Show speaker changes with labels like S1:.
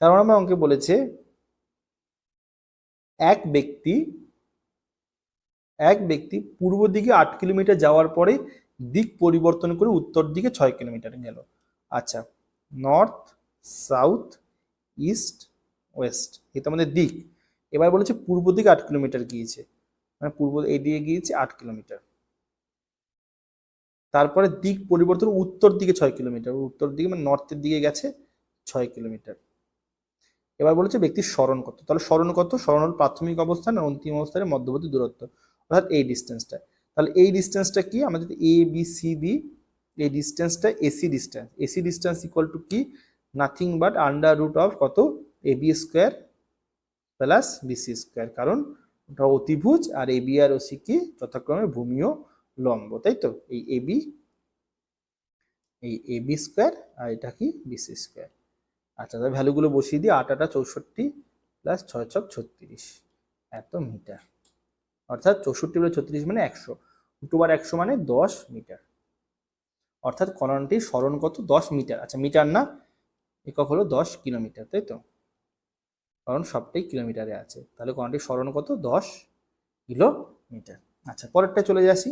S1: তেরো নম্বর অঙ্কে বলেছে, এক ব্যক্তি এক ব্যক্তি পূর্ব দিকে আট কিলোমিটার যাওয়ার পরে দিক পরিবর্তন করে উত্তর দিকে ছয় কিলোমিটার গেল। আচ্ছা নর্থ, সাউথ, ইস্ট, ওয়েস্ট, এটা আমাদের দিক। এবার বলেছে পূর্ব দিকে আট কিলোমিটার গিয়েছে। মানে পূর্ব এই দিকে গিয়েছে আট কিলোমিটার। তারপরে দিক পরিবর্তন উত্তর দিকে ছয় কিলোমিটার। উত্তর দিকে মানে নর্থের দিকে গেছে ছয় কিলোমিটার। এবার বলেছে ব্যক্তির স্মরণ কত তাহলে স্মরণ কত স্মরণ হল প্রাথমিক অবস্থান আর অন্তিম অবস্থানের মধ্যবর্তী দূরত্ব। অর্থাৎ এই ডিস্টেন্সটা তাহলে এই ডিস্টেন্সটা কি? আমরা যদি এ বি সি দিই এই ডিস্টেন্সটা AC distance AC distance equal to কি? Nothing but under root of কত? A B square plus BC square কারণ ওটা অতিভুজ আর এ বি আর ওসি কি? যথাক্রমে ভূমিও লম্ব, তাই তো? এই এ বি এই এ বি স্কোয়ার আর এটা কি? বিসি স্কোয়ার আচ্ছা তাহলে ভ্যালুগুলো বসিয়ে দিই আট আটা চৌষট্টি প্লাস ছয় ছক ছত্রিশ। এত মিটার অর্থাৎ চৌষট্টি প্লাস ছত্রিশ মানে একশো। দুটো বার একশো মানে দশ মিটার অর্থাৎ কণাটির স্মরণ কত? দশ মিটার আচ্ছা মিটার না, একক হলো দশ কিলোমিটার, তাই তো? কারণ সবটাই কিলোমিটারে আছে। তাহলে কণাটির স্মরণ কত? দশ কিলোমিটার। আচ্ছা পরেরটা চলে যাচ্ছি।